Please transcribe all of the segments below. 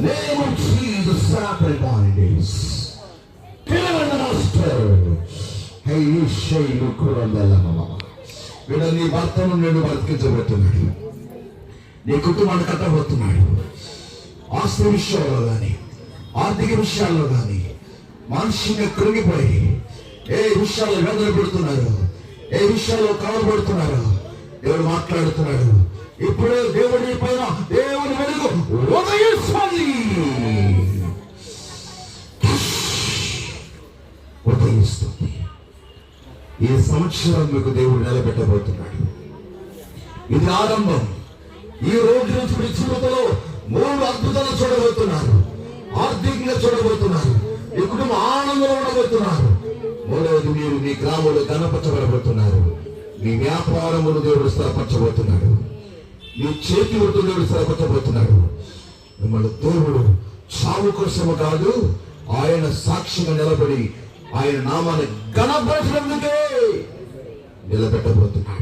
The name of Jesus, Sacred Bondage. Kill the master. Hey, you say you couldn't mama. వీడు నీ భర్తను నేను బ్రతికించబోతున్నాడు నీ కుటుంబాన్ని కట్టబోతున్నాడు ఆస్తి విషయాల్లో కానీ ఆర్థిక విషయాల్లో కానీ మానసికంగా కృంగిపోయి ఏ విషయాల్లో వేదన పెడుతున్నారు ఏ విషయాల్లో కవరబడుతున్నారు దేవుడు మాట్లాడుతున్నాడు ఇప్పుడే దేవుడి పైన దేవుని వెలుగు ఉదయిస్తుంది ఉపయోగిస్తుంది ఈ సంవత్సరం మీకు దేవుడు నిలబెట్టబోతున్నాడు. ఇది ఆరంభం. ఈ రోజు నుంచి మీ జీవితంలో మూడు అద్భుతాలు చూడబోతున్నారు. ఆర్థికంగా చూడబోతున్నారు. మీ కుటుంబం ఆనందంలో ఉండబోతున్నారు. మూడవది మీరు మీ గ్రామంలో కనపరచబడబోతున్నారు మీ వ్యాపారమును దేవుడు స్థిరపరచబోతున్నాడు. మీ చేతి వృత్తులు దేవుడు స్థిరపరచబోతున్నాడు. మిమ్మల్ని దేవుడు చావు కోసము కాదు ఆయన సాక్షిగా నిలబడి ఆయన నామాన్ని గణపరచడందుకే నిలబెట్టబోతున్నాడు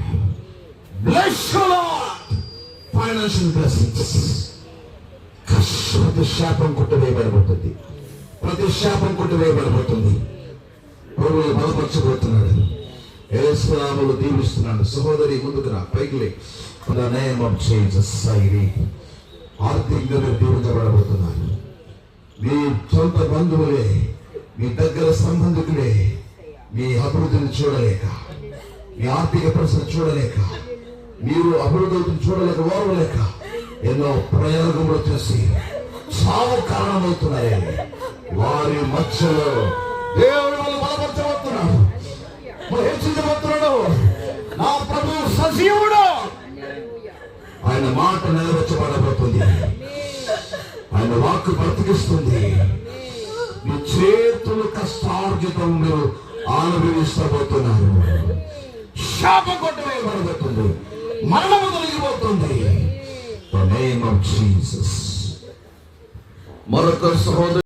ఫైనాన్షియల్ బ్లెస్సింగ్స్ ప్రతి శాపం కొట్టివేయబడబోతుంది. ప్రతి శాపం కొట్టివేయబడబోతుంది. ప్రభువు బలపరచబోతున్నాడు. ఏసునాములు దీవిస్తున్నాడు. సహోదరి ముందుకు రా. పైకి లే. నేమ్ ఆఫ్ జీసస్ సైరి ఆర్థికంగా మీరు దీవించబడబోతున్నారు మీ సొంత బంధువులే మీ దగ్గర సంబంధికులే. మీ అభివృద్ధిని చూడలేక మీ ఆర్థిక పరిస్థితి చూడలేక మీరు అభివృద్ధిని చూడలేక ఓర్వలేక ఎన్నో ప్రయోగములు చేసి చావు కారణమవుతున్నారే. వారి మధ్యలో దేవుడు వాళ్ళు బలపరచబోతున్నాడు హెచ్చించబోతున్నాడు నా ప్రభు సజీవుడు. ఆయన మాట నెరవేర్చబడబోతుంది ఆయన వాక్కు బ్రతికిస్తుంది మీ చేతులు కష్టార్జితం మీరు అనుభవిస్తబోతున్నారు శాపం కొట్టవేయబడబోతుంది. మరణము తొలగిపోతుంది. The name of మరొక సహోదరు